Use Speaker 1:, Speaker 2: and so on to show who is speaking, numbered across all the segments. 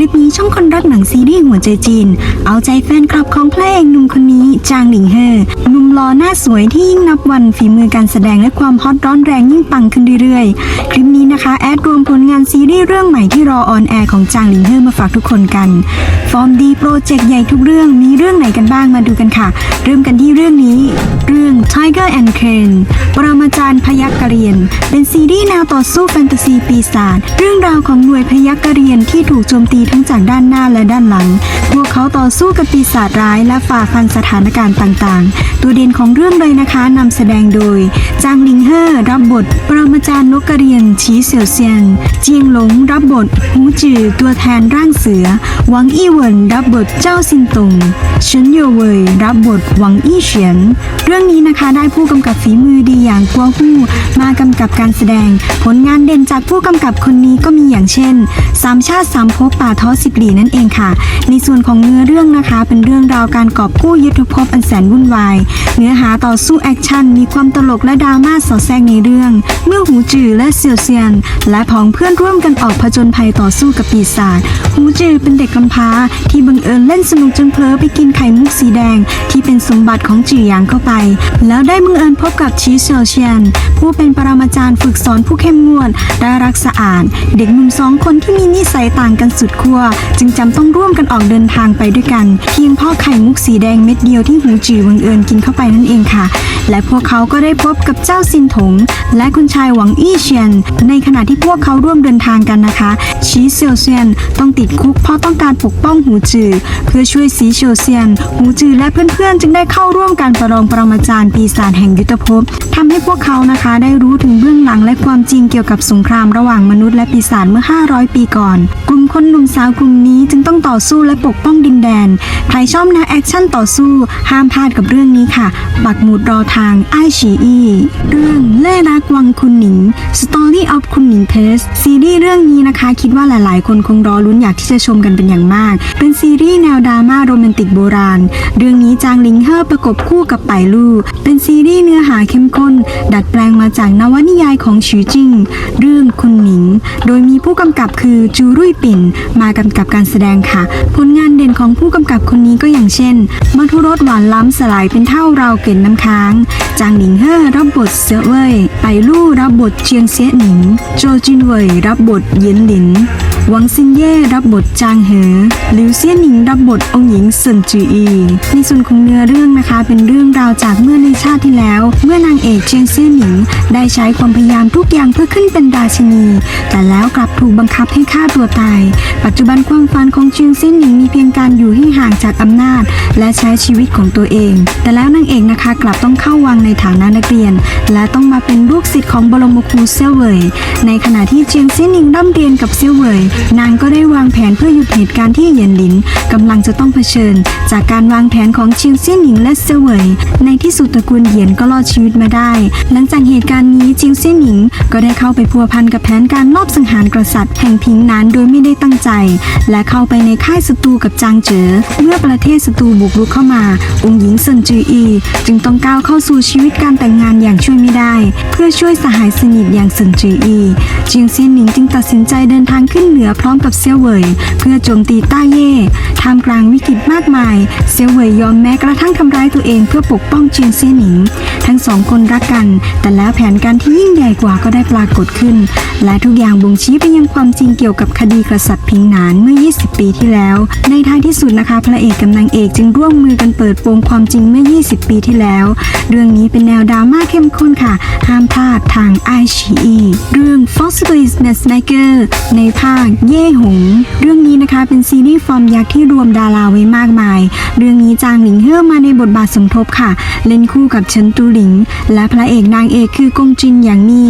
Speaker 1: คลิปนี้ช่องคนรักหนังซีรีส์หัวใจจีน เอาใจแฟนคลับของพระเอกหนุ่มคนนี้จางหลิงเฮอหนุ่มหล่อหน้าสวยที่ยิ่งนับวันฝีมือการแสดงและความฮอตร้อนแรงยิ่งปังขึ้นเรื่อยๆ คลิปนี้นะคะ แอดรวมผลงานซีรีส์เรื่องใหม่ที่รอออนแอร์ของจางหลิงเฮอมาฝากทุกคนกัน ฟอร์มดีโปรเจกต์ใหญ่ทุกเรื่องมีเรื่องไหนกันบ้างมาดูกันค่ะ เริ่มกันที่เรื่องนี้ เรื่อง Tiger and Crane ปรมาจารย์พยักกะเรียน เป็นซีรีส์แนวต่อสู้แฟนตาซีปีศาจเรื่องราวของหน่วยพยักกะเรียนที่ถูกโจมตีทั้งจากด้านหน้าและด้านหลัง พวกเขาต่อสู้กับปีศาจร้ายและฝ่าฟันสถานการณ์ต่างๆ ตัวเด่นของเรื่องเลยนะคะนำแสดงโดย จางลิงเฮ่อรับบท ปรมาจารย์นกกระเรียนฉีเสี่ยวเซียนเจียงหลงรับบทหูจือตัวแทนร่างเสือ หวังอี้เหวินรับบทเจ้าซินตงเฉินโยเวยรับบทหวังอี้เฉียน เรื่องนี้นะคะได้ผู้กำกับฝีมือดีอย่างกัวฮู้มากำกับการแสดง ผลงานเด่นจากผู้กำกับคนนี้ก็มีอย่างเช่นสามชาติสามภพป่าท้อสิบหลีนั่นเองค่ะ ในส่วนของเนื้อเรื่องนะคะ เป็นเรื่องราวการกอบกู้ยุทธภพอันแสนวุ่นวาย เนื้อหาต่อสู้แอคชั่น มีความตลกและดราม่าสอดแทรกในเรื่อง เมื่อหูจือและเซียวเซียน และผองเพื่อนร่วมกันออกผจญภัยต่อสู้กับปีศาจหูจือเป็นเด็กกำพร้าที่บังเอิญเล่นสนุกจนเพลอไปกินไข่มุกสีแดง ที่เป็นสมบัติของจือหยางเข้าไป แล้วได้บังเอิญพบกับชีเซียวเชียน ผู้เป็นปรมาจารย์ฝึกสอนผู้เข้มงวดและรักสะอาด เด็กหนุ่มสองคนที่มีนิสัยต่างกันสุดขั้วจึงจำต้องร่วมกันออกเดินทางไปด้วยกัน เพียงพ่อไข่มุกสีแดงเม็ดเดียวที่หูจือบังเอิญกินเข้าไปนั่นเองค่ะ และพวกเขาก็ได้พบกับเจ้าซินถง และคุณชายหวังอี้เชียน ในขณะที่พวกเขาร่วมเดินทางกันนะคะ ชีเซียวเซียนต้องติดคุกเพราะต้องการปกป้องหูจือ เพื่อช่วยสีเซียวเซียน หูจือและเพื่อนๆ จึงได้เข้าร่วมการประลองปรมาจารย์ปีศาจแห่งยุทธภพทำให้พวกเขานะคะได้รู้ถึงเบื้องหลังและความจริงเกี่ยวกับสงครามระหว่างมนุษย์และปีศาจเมื่อ 500 ปีก่อน กลุ่มคนหนุ่มสสาวกลุ่มนี้จึงต้องต่อสู้และปกป้องดินแดน ใครชอบแนวแอคชั่นต่อสู้ ห้ามพลาดกับเรื่องนี้ค่ะปักหมุดรอทางไอฉีอีเรื่องเล่รักวังคุณหนิง Story of คุณหนิงเทสซีรีส์เรื่องนี้นะคะ คิดว่าหลายๆ คนคงรอลุ้นอยากที่จะชมกันเป็นอย่างมาก เป็นซีรีส์แนวดราม่าโรแมนติกโบราณ เรื่องนี้จางลิงเฮอร์ประกบคู่กับไปลู่เป็นซีรีส์เนื้อหาเข้มข้น ดัดแปลงมาจากนวนิยายของฉือจิ้งเรื่องคุณหนิง โดยมีผู้กำกับคือจูรุ่ยปิ่น มากำกับการแสดงค่ะ ผลงานเด่นของผู้กำกับคนนี้ก็อย่างเช่นมัทุรสหวานล้ำสลายเป็นเท่าเราเกล็ดน้ำค้าง จางหนิงเฮ่อรับบทเสือเว่ยไปลู่รับบทเจียงเสียหนิง โจจินเว่ยรับบทเย็นหลินหวังซินเย่รับบทจางเหอหลิวเซียหนิงรับบทองค์หญิงเซินจืออี ในส่วนของเนื้อเรื่องนะคะเป็นเรื่องราวจากเมื่อในชาติที่แล้ว เมื่อนางเอกเจียงเซียหนิง ได้ใช้ความพยายามทุกอย่างเพื่อขึ้นเป็นราชินี แต่แล้วกลับถูกบังคับให้ฆ่าตัวตายปจจุบันความฝันของจียงเซียหนิงมีเพียงการอยู่ให้ห่างจากอำนาจ และใช้ชีวิตของตัวเอง แต่แล้วนางเอกนะคะกลับต้องเข้าวังในฐานะนักเรียน และต้องมาเป็นลูกศิษย์ของบรมครูเซี่ยวเหวยในขณะที่จียงเซียหนิงร่ำเรียนกับเซี่ยวเหวยนางก็ได้วางแผนเพื่อหยุดเหตุการณ์ที่เหยียนหลินกำลังจะต้องเผชิญ จากการวางแผนของจียงเซียหนิงและเซี่ยวเหวยในที่สุดตระกูลเหยียนก็รอดชีวิตมาได้ หลังจากเหตุการณ์นี้จียงเซียหนิงก็ได้เข้าไปพัวพันกับแผนการลอบสังหารกษัตริย์แห่งพิงนานโดยไม่ได้ตั้งใจและเข้าไปในค่ายศัตรูกับจางเจ๋อเมื่อประเทศศัตรูบุกรุกเข้ามา องค์หญิงเซินจืออี จึงต้องก้าวเข้าสู่ชีวิตการแต่งงานอย่างช่วยไม่ได้ เพื่อช่วยสหายสนิทอย่างเซินจืออีเจียงเซียนหนิงจึงตัดสินใจเดินทางขึ้นเหนือพร้อมกับเซียวเหวยเพื่อโจมตีต้าเย่ท่ามกลางวิกฤตมากมาย เซียวเหวยยอมแม้กระทั่งทำร้ายตัวเองเพื่อปกป้องเจียงเซียนหนิง ทั้งสองคนรักกัน แต่แล้วแผนการที่ยิ่งใหญ่กว่าก็ได้ปรากฏขึ้น และทุกอย่างบ่งชี้ไปยังความจริงเกี่ยวกับคดีกษัตริย์พิงหนานเมื่อ 20 ปีที่แล้ว ในท้ายที่สุดนะคะพระเอกกับนางเอกจึงร่วมมือกันเปิดโปงความจริงเมื่อ 20 ปีที่แล้ว เรื่องนี้เป็นแนวดราม่าเข้มข้นค่ะ ห้ามพลาดทางไอชีเรื่อง f o s s i l i s Matchmaker ในภาคเย่หง เรื่องนี้นะคะเป็นซีรีส์ฟอร์มยักษ์ที่รวมดาราไว้มากมาย เรื่องนี้จางหลิงเฮ่อมาในบทบาทสมทบค่ะ เล่นคู่กับเฉินตูหลิง และพระเอกนางเอกคือกงจินอย่างมี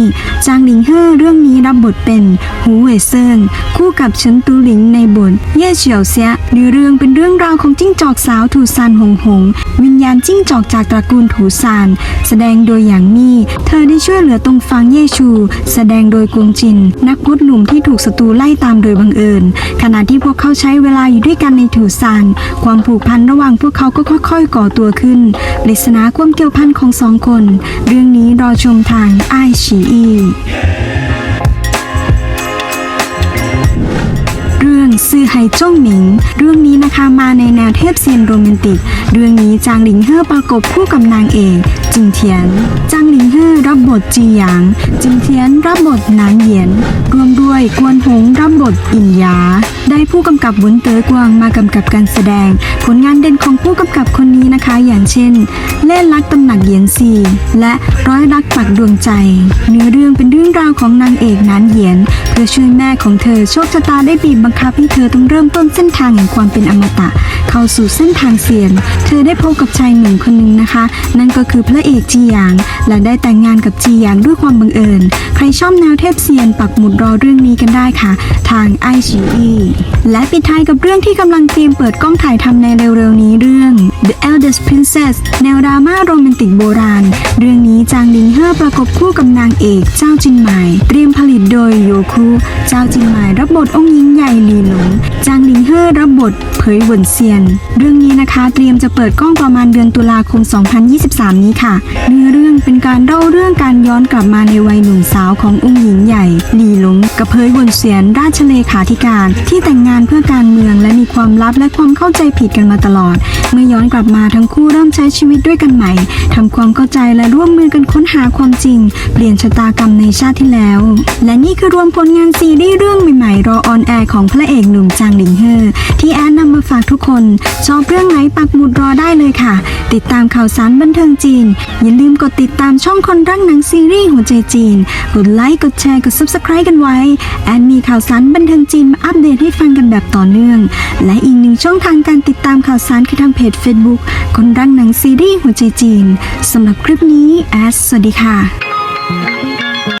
Speaker 1: จางหลิงเฮ่อเรื่องนี้รับบทเป็นหูเว่ยเซิงคู่กับเฉินตูหลิงในบทเย่เฉียวเซียในเรื่องเป็นเรื่องราวของจิ้งจอกสาวถูซานหงหง วิญญาณจิ้งจอกจากตระกูลถูซาน แสดงโดยอย่างมี่ เธอได้ช่วยเหลือตรงฟางเย่ชู แสดงโดยกวงจิน นักพุทธหนุ่มที่ถูกศัตรูไล่ตามโดยบังเอิญ ขณะที่พวกเขาใช้เวลาอยู่ด้วยกันในถูซาน ความผูกพันระหว่างพวกเขาก็ค่อยๆ ก่อตัวขึ้นปริศนาความเกี่ยวพันของสองคน เรื่องนี้รอชมทางไอชีอี เรื่องซื่อซื่อไฮจ้งหมิง เรื่องนี้นะคะมาในแนวเทพเซียนโรแมนติก เรื่องนี้จางหลิงเฮ่อประกบคู่กับนางเอกจิงเทียน จางหลิงเฮ่อรับบทจีหยาง จิงเทียนรับบทนางเหยียน รวมด้วยกวนหงรับบทอินยา ได้ผู้กำกับหวนเต๋อกวางมากำกับการแสดง ผลงานเด่นของผู้กำกับคนนี้นะคะ อย่างเช่น เล่นรักตำหนักเหยียนซีและร้อยรักปักดวงใจ เนื้อเรื่องเป็นเรื่องราวของนางเอกนานเหยียน เพื่อช่วยแม่ของเธอโชคชะตาได้บีบบังคับให้เธอต้องเริ่มต้นเส้นทางแห่งความเป็นอมตะ เข้าสู่เส้นทางเสี่ยง เธอได้พบกับชายหนุ่มคนหนึ่งนะคะ นั่นก็คือพระเอกจีหยาง และได้แต่งงานกับจีหยางด้วยความบังเอิญ ใครชอบแนวเทพเซียนปักหมุดรอเรื่องนี้กันได้ค่ะ ทางไอชีอีและปิดท้ายกับเรื่องที่กำลังเตรียมเปิดกล้องถ่ายทำในเร็วๆนี้เรื่อง The Eldest Princess แนวดราม่าโรแมนติกโบราณ เรื่องนี้จางลิงเฮ่อประกบคู่กับนางเอกเจ้าจินหมายเตรียมผลิตโดยโยคุเจ้าจินหมายรับบทองค์หญิงใหญ่หลีหลงจางลิงเฮ่อรับบทเผยหวนเซียน เรื่องนี้นะคะเตรียมจะเปิดกล้องประมาณเดือนตุลาคม 2023 นี้ค่ะเนื้อเรื่องเป็นการเล่าเรื่องการย้อนกลับมาในวัยหนุ่มสาวขององค์หญิงใหญ่หลีหลงกับเผยหวนเซียนราชเลขาธิการที่แต่งงานเพื่อการเมือง ความลับและความเข้าใจผิดกันมาตลอด เมื่อย้อนกลับมาทั้งคู่เริ่มใช้ชีวิตด้วยกันใหม่ทำความเข้าใจและร่วมมือกันค้นหาความจริง เปลี่ยนชะตากรรมในชาติที่แล้ว และนี่คือรวมผลงานซีรีส์เรื่องใหม่ๆรอออนแอร์ของพระเอกหนุ่มจางหลิงเฮ่อที่แอนนำมาฝากทุกคน ชอบเรื่องไหนปักหมุดรอได้เลยค่ะ ติดตามข่าวสารบันเทิงจีน อย่าลืมกดติดตามช่องคนรักหนังซีรีส์หัวใจจีน กดไลค์ กดแชร์ กด subscribe กันไว้ แอนมีข่าวสารบันเทิงจีนมาอัปเดตให้ฟังกันแบบต่อเนื่อง และอีกหนึ่งช่องทางการติดตามข่าวสารคือทางเพจ Facebook คนรักหนังซีรีส์หัวใจจีนสำหรับคลิปนี้แอสสวัสดีค่ะ